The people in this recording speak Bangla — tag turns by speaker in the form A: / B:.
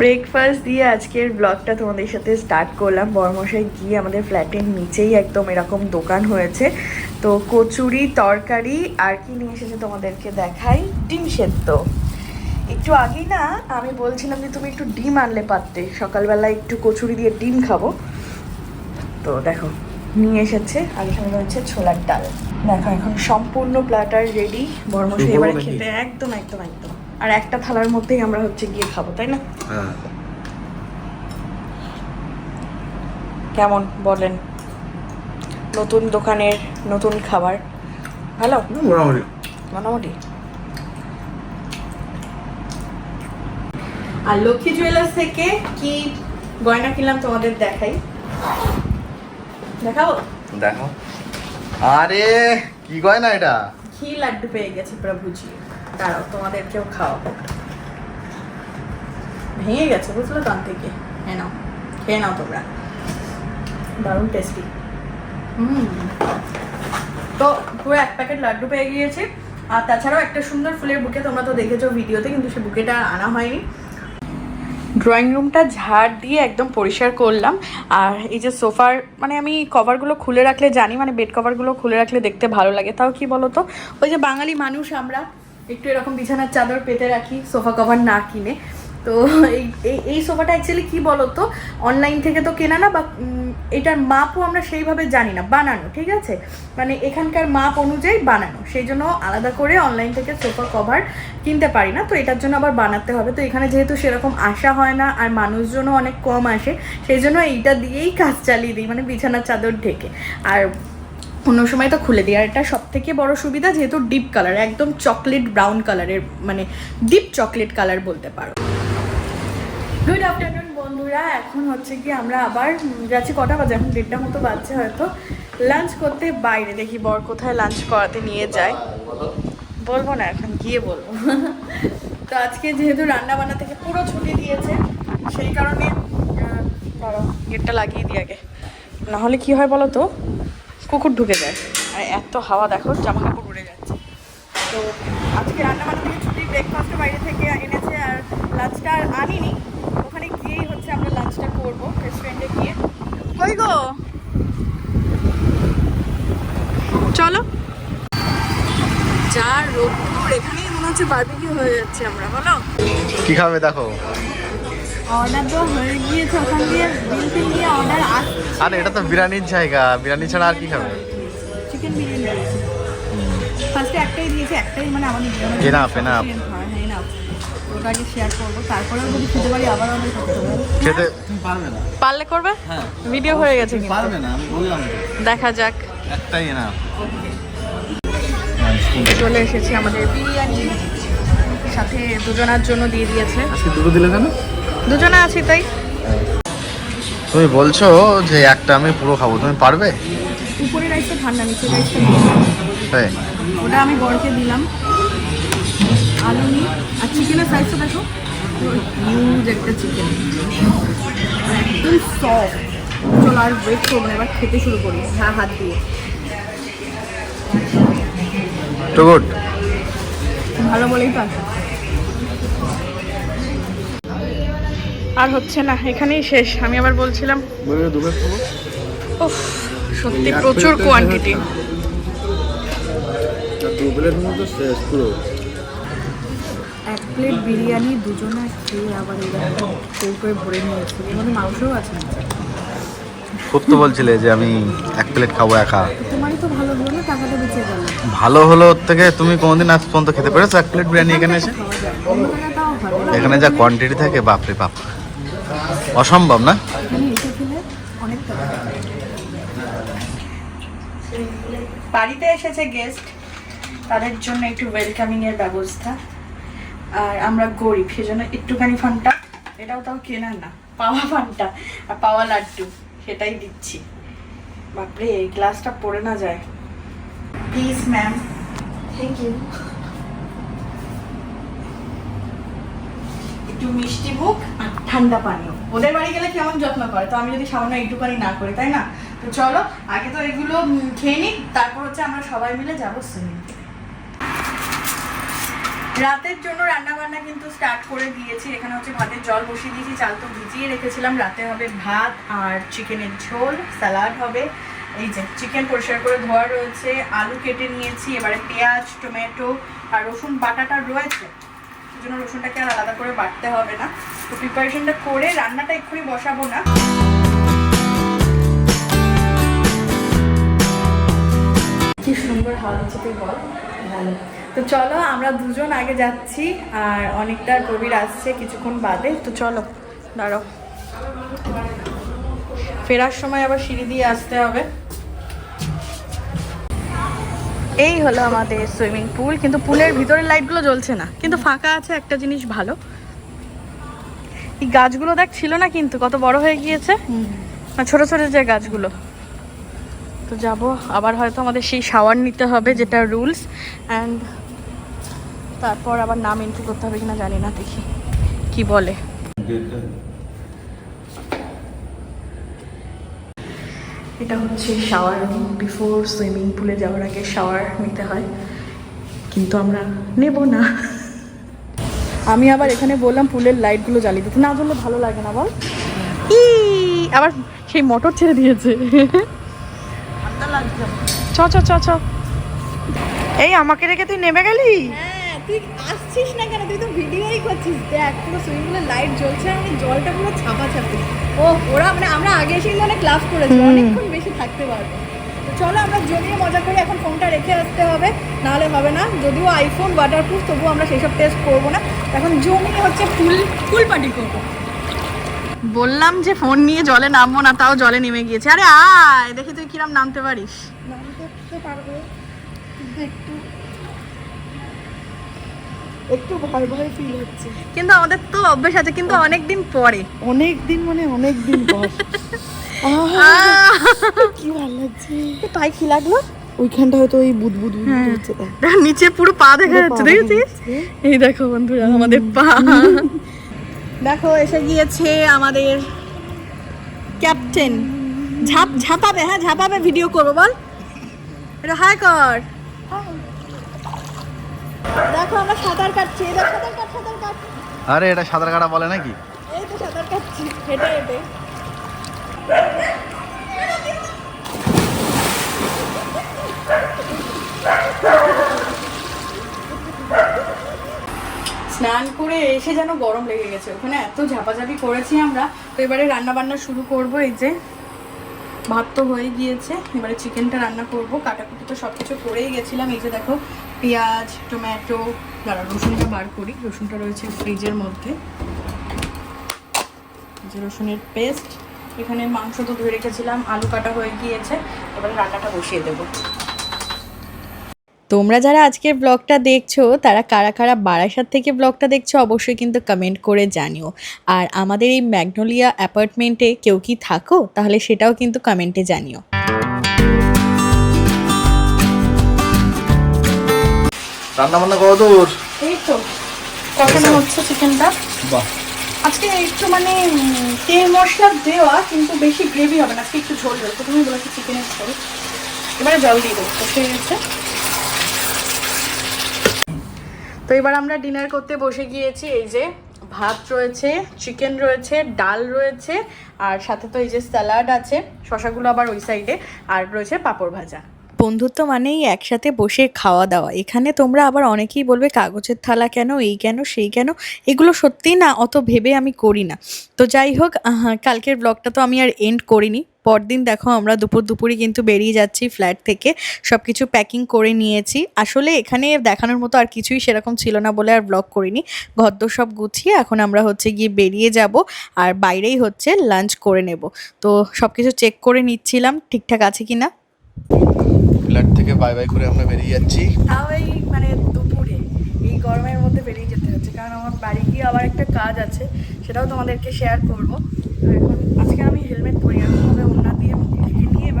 A: ব্রেকফাস্ট দিয়ে আজকের ব্লগটা তোমাদের সাথে স্টার্ট করলাম। বরমশাই গিয়ে আমাদের ফ্ল্যাটের নিচেই একদম এরকম দোকান হয়েছে। তো কচুরি তরকারি আর কি নিয়ে এসেছে তোমাদেরকে দেখাই? ডিম সেদ্ধ। একটু আগেই না আমি বলছিলাম যে তুমি একটু ডিম আনলে পারতে। সকালবেলা একটু কচুরি দিয়ে ডিম খাব। তো দেখো নিয়ে এসেছে। আর এখানে রয়েছে ছোলার ডাল। দেখো এখন সম্পূর্ণ প্ল্যাটার রেডি বরমশাই এবারে খেতে একদম একদম একদম। আর একটা থালার মধ্যেই আমরা হচ্ছে গিয়ে খাব তাই না?
B: হ্যাঁ।
A: কেমন বলেন? নতুন দোকানের নতুন খাবার ভালো?
B: মোটামুটি।
A: মোটামুটি। আর লক্ষ্মী জুয়েলার্স থেকে কি গয়না কিনলাম তোমাদের দেখাই। দেখাবো?
B: দেখো আরে কি গয়না এটা?
A: ঘি লাড্ডু পেয়ে গেছি প্রভুজি দাঁড়াও, তোমাদেরকেও খাওয়াবো। ভেঙে গেছে, বুঝলো দাম থেকে হ্যাঁ নাও, খেয়ে নাও তোমরা। দারুণ টেস্টি হুম। তো পুরো এক প্যাকেট লাড্ডু পেয়ে গিয়েছে। আর তাছাড়াও একটা সুন্দর ফুলের বুকে তোমরা তো দেখেছ ভিডিওতে, কিন্তু সে বুকেটা আনা হয়নি। ড্রয়িং রুমটা ঝাড় দিয়ে একদম পরিষ্কার করলাম। আর এই যে সোফার মানে আমি কভারগুলো খুলে রাখলে জানি মানে বেড কভারগুলো খুলে রাখলে দেখতে ভালো লাগে। তাও কি বলো তো ওই যে বাঙালি মানুষ, আমরা একটু এরকম বিছানার চাদর পেতে রাখি, সোফা কভার না কিনে। তো এই, এই- সোফাটা অ্যাকচুয়ালি কি বলতো? অনলাইন থেকে তো কেনা না বা এটার মাপও আমরা সেইভাবে জানি না, বানানো, ঠিক আছে? মানে এখানকার মাপ অনুযায়ী বানানো, সেই জন্য আলাদা করে অনলাইন থেকে সোফা কভার কিনতে পারি না, তো এটার জন্য আবার বানাতে হবে। তো এখানে যেহেতু সেরকম আসা হয় না, আর মানুষজনও অনেক কম আসে, সেই জন্য এইটা দিয়েই কাজ চালিয়ে দিই মানে বিছানার চাদর ঢেকে। আর অন্য সময় তো খুলে দিই, আর এটা সব থেকে বড় সুবিধা যেহেতু ডিপ কালার, একদম চকলেট ব্রাউন কালারের মানে ডিপ চকলেট কালার বলতে পারো। গুড আফটারনুন বন্ধুরা। এখন হচ্ছে কি আমরা আবার যাচ্ছি কটা বাজে? এখন দেড়টা মতো বাজছে হয়তো। লাঞ্চ করতে বাইরে। দেখি বর কোথায় লাঞ্চ করাতে নিয়ে যায়। বলব না, এখন গিয়ে বলব। তো আজকে যেহেতু রান্না বান্না থেকে পুরো ছুটি দিয়েছে, সেই কারণে দাঁড়াও, গেটটা লাগিয়ে দিই আগে। না হলে কি হয় বলো তো? কুকুর ঢুকে যায়। আর, এত হাওয়া, দেখো জামা কাপড় উড়ে যাচ্ছে। তো আজকে রান্না বান্না থেকে ছুটি ব্রেকফাস্টও বাইরে থেকে এনেছে, আর লাঞ্চটা আর আনিনি ওখানে গিয়েই হচ্ছে আমরা লাঞ্চটা করব রেস্টুরেন্টে গিয়ে। কই গো? চলো। যা রোদ্দুর এখানেই মনে হচ্ছে বারবিকিউ হয়ে যাচ্ছে আমরা বলো?
B: কি খাবে দেখো?
A: অর্ডার তো হয়ে গিয়েছে ওখান দিয়ে বিল টিল দিয়ে অর্ডার আসছে।
B: আরে এটা তো বিরিয়ানির জায়গা বিরিয়ানি ছাড়া আর কি খাবে?
A: চিকেন বিরিয়ানি। ফার্স্টে একটাই দিয়েছে একটাই মানে আমাদের জীবনে
B: Enough,
A: আগে শেয়ার করব। তারপরেও যদি খেতে পারি আবার হবে
B: খেতে
C: তুমি পারবে না।
A: পারলে করবে?
C: হ্যাঁ।
A: ভিডিও হয়ে গেছে।
C: পারবে না আমি বললাম
A: দেখা যাক।
B: একটাই না।
A: চলে এসেছি আমাদের বিরিয়ানি। সাথে দুজনার জন্য দিয়ে দিয়েছে।
C: আজকে দুটো দিলে কেন?
A: দুজনে আছি তাই?
B: তুমি বলছো যে একটা আমি পুরো খাব তুমি পারবে?
A: উপরে রাইসটা ঠান্ডা নিচে রাইসটা ওটা আমি বরকে দিলাম। আলু নিই আর চিকেনের সাইজটা দেখো। হিউজ একটা চিকেন একদম সফট চলো আর ওয়েট করব এবার খেতে শুরু করি। হ্যাঁ হাত দিয়ে।
B: তো গুড।
A: ভালো বলেই পার আর হচ্ছে না এখানেই শেষ। আমি আবার বলছিলাম সত্যি প্রচুর কোয়ান্টিটি
C: আর দু প্লেট মতো শেষ পুরো।
A: এক প্লেট বিরিয়ানি দুজনে খেয়ে আবার এরকম করে ভরে নিয়েছি। এর মধ্যে মাংসও আছে
B: তো বলছিলে যে আমি এক প্লেট খাব একা।
A: তোমারই তো ভালো হলো না টাকাটা বেঁচে গেল।
B: ভালো হলো ওর থেকে তুমি কোনোদিন আজ পর্যন্ত খেতে পেরেছ এক প্লেট বিরিয়ানি এখানে এসে? এখানে যা কোয়ান্টিটি থাকে বাপরে বাপ। অসম্ভব না?
A: এখানে এসে খেলে অনেক টাকা বাড়িতে এসেছে গেস্ট তাদের জন্য একটু ওয়েলকামিং এর ব্যবস্থা। আর আমরা গরিব সেজন্য একটুখানি ফান্ডটা এটাও তাও কেনার না পাওয়া ফান্ডটা আর পাওয়া লাড্ডু সেটাই দিচ্ছি। বাপরে এই গ্লাসটা পড়ে না যায়। প্লিজ ম্যাম থ্যাংক ইউ একটু মিষ্টি মুখ আর ঠান্ডা পানীয়। ওদের বাড়ি গেলে কেমন যত্ন করে? তো আমি যদি সামান্য একটুখানি না করি তাই না? তো চলো আগে তো এগুলো খেয়ে নিই তারপর হচ্ছে আমরা সবাই মিলে যাব সুইমিং রাতের জন্য রান্না বান্না কিন্তু স্টার্ট করে দিয়েছি। এখানে হচ্ছে ভাতের জল বসিয়ে দিয়েছি, চাল তো ভিজিয়ে রেখেছিলাম। রাতে হবে ভাত আর চিকেনের ঝোল স্যালাড হবে। এই যে চিকেন পরিষ্কার করে ধোয়া রয়েছে, আলু কেটে নিয়েছি, এবারে পেঁয়াজ, টমেটো আর রসুন বাটাটা রয়েছে। জন্য রসুনটাকে আর আলাদা করে বাটতে হবে না। তো প্রিপারেশনটা করে রান্নাটা এক্ষুনি বসাবো না। কি সুন্দর হাওয়া দিচ্ছে তুই বল। ভালো। তো চলো, আমরা দুজন আগে যাচ্ছি, আর অনেকটা প্রবীর আসছে কিছুক্ষণ বাদে। তো চলো, দাঁড়াও। ফেরার সময় আবার সিঁড়ি দিয়ে আসতে হবে। এই হলো আমাদের সুইমিং পুল, কিন্তু পুলের ভিতরের লাইটগুলো জ্বলছে না, কিন্তু ফাঁকা আছে একটা জিনিস ভালো। এই গাছগুলো দেখ, ছিল না কিন্তু, কত বড় হয়ে গিয়েছে। না ছোট ছোট যে গাছগুলো। তো যাব, আবার হয়তো আমাদের সেই শাওয়ার নিতে হবে, যেটা রুলস অ্যান্ড তারপর আবার নাম এন্ট্রি করতে হবে কিনা জানি না, দেখি। কি বলে? এটা হচ্ছে শাওয়ার রুম বিফোর সুইমিং পুলে যাওয়ার আগে শাওয়ার নিতে হয়। কিন্তু আমরা নেব না। আমি আবার এখানে বললাম পুলের লাইটগুলো জ্বালিয়ে দিতে। না জ্বললে ভালো লাগে না, বল। ই, আবার সেই মোটর ছেড়ে দিয়েছে। চ চ চ
D: এই, আমাকে রেখে তুই নেমে গেলি?
A: হ্যাঁ তুই আসছিস না কেন? তুই তো ভিডিওই করছিস। দেখ পুরো সুইমিং পুলের লাইট জ্বলছে আর মানে জলটা পুরো ছাপা ছাপি ও ওরা মানে আমরা আগে এসে কিন্তু অনেক ক্লাস করেছি অনেকক্ষণ বেশি থাকতে পারব। চলো আমরা যদিও মজা করি এখন ফোনটা রেখে আসতে হবে নাহলে হবে না। যদিও আইফোন ওয়াটারপ্রুফ তবুও আমরা সেসব টেস্ট করব না। এখন জমিয়ে হচ্ছে ফুল ফুল পার্টি করব। বললাম যে ফোন নিয়ে জলে নামবো না তাও জলে নেমে গিয়েছে। আরে আয় দেখি তুই কিরাম নামতে পারিস।
D: নামতে পারব। একটু একটু ভয় ভয় ফিল হচ্ছে।
A: কিন্তু আমাদের তো অভ্যেস আছে কিন্তু অনেক দিন পরে।
D: অনেক দিন মানে অনেক দিন পর। কি ভালো লাগছে।
A: তাই কি লাগল?
D: ওইখানটা হয়তো ওই বুদ বুদ বুদ বুদ হচ্ছে
A: নিচে পুরো পা দেখা যাচ্ছে দেখেছিস? এই দেখো বন্ধুরা আমাদের পা। দেখো এসে গিয়েছে আমাদের ক্যাপ্টেন। ঝাপ ঝাপাবে হ্যাঁ ঝাপাবে ভিডিও করব বল। এটা হাই কর। দেখো আমরা সাঁতার কাটছি সাঁতার কাট সাঁতার কাট।
B: আরে এটা সাঁতার কাটা বলে নাকি?
A: এই তো সাঁতার কাটছি হেঁটে হেঁটে। স্নান করে এসে যেন গরম লেগে গেছে। ওখানে এত ঝাপাঝাপি করেছি আমরা তো এবারে রান্না বান্না শুরু করব এই যে। ভাত তো হয়ে গিয়েছে, এবারে চিকেনটা রান্না করব। কাটাকুটি তো সব কিছু করেই গেছিলাম। এই যে দেখো, পেঁয়াজ, টমেটো দাঁড়া রসুনটা বার করি। রসুনটা রয়েছে ফ্রিজের মধ্যে। যে রসুনের পেস্ট। এখানে মাংস তো ধুয়ে রেখেছিলাম, আলু কাটা হয়ে গিয়েছে। এবারে রান্নাটা বসিয়ে দেবো। তোমরা যারা আজকের ব্লগটা দেখছ তারা কারা কারা বারাসাত থেকে ব্লগটা দেখছ অবশ্যই কিন্তু কমেন্ট করে জানিও। আর আমাদের এই ম্যাগনোলিয়া অ্যাপার্টমেন্টে কেউ কি থাকো তাহলে সেটাও কিন্তু কমেন্টে জানিও।
B: রান্না বান্না কত দূর
A: এই তো কষানো হচ্ছে চিকেনটা
B: বাহ।
A: আজকে একটু মানে তেল মশলা দেওয়া কিন্তু বেশি গ্রেভি হবে না আজকে একটু ঝোল প্রথমে বলেছি চিকেনের ঝোল। এবারে জল দিয়ে দেবো কষে গেছে। তো এবার আমরা ডিনার করতে বসে গিয়েছি, এই যে ভাত রয়েছে চিকেন রয়েছে, ডাল রয়েছে, আর সাথে তো এই যে স্যালাড আছে, শশাগুলো আবার ওই সাইডে আর রয়েছে পাঁপড় ভাজা। বন্ধুত্ব মানেই একসাথে বসে খাওয়া দাওয়া। এখানে তোমরা আবার অনেকেই বলবে, কাগজের থালা কেন? এই কেন? সেই কেন? এগুলো সত্যিই না, অত ভেবে আমি করি না। তো যাই হোক কালকের ব্লগটা তো আমি আর এন্ড করিনি। পরদিন দেখো আমরা দুপুর দুপুরই কিন্তু বেরিয়ে যাচ্ছি ফ্ল্যাট থেকে। সব কিছু প্যাকিং করে নিয়েছি। আসলে এখানে দেখানোর মতো আর কিছুই সেরকম ছিল না বলে আর ব্লগ করিনি। ঘরদোর সব গুছিয়ে এখন আমরা হচ্ছে গিয়ে বেরিয়ে যাব আর বাইরেই হচ্ছে লাঞ্চ করে নেব। তো সব কিছু চেক করে নিচ্ছিলাম, ঠিকঠাক আছে কি না
B: ফ্ল্যাট থেকে বাই বাই করে আমরা বেরিয়ে যাচ্ছি।
A: তাও এই মানে দুপুরে, এই গরমের মধ্যে বেরিয়ে যেতে হচ্ছে, কারণ আমার বাড়ি গিয়ে আবার একটা কাজ আছে, সেটাও তোমাদেরকে শেয়ার করব। তো এখন আজকে আমি হেলমেট পরি, আমি ওনার দিয়ে ঢেকে নিয়ে নেব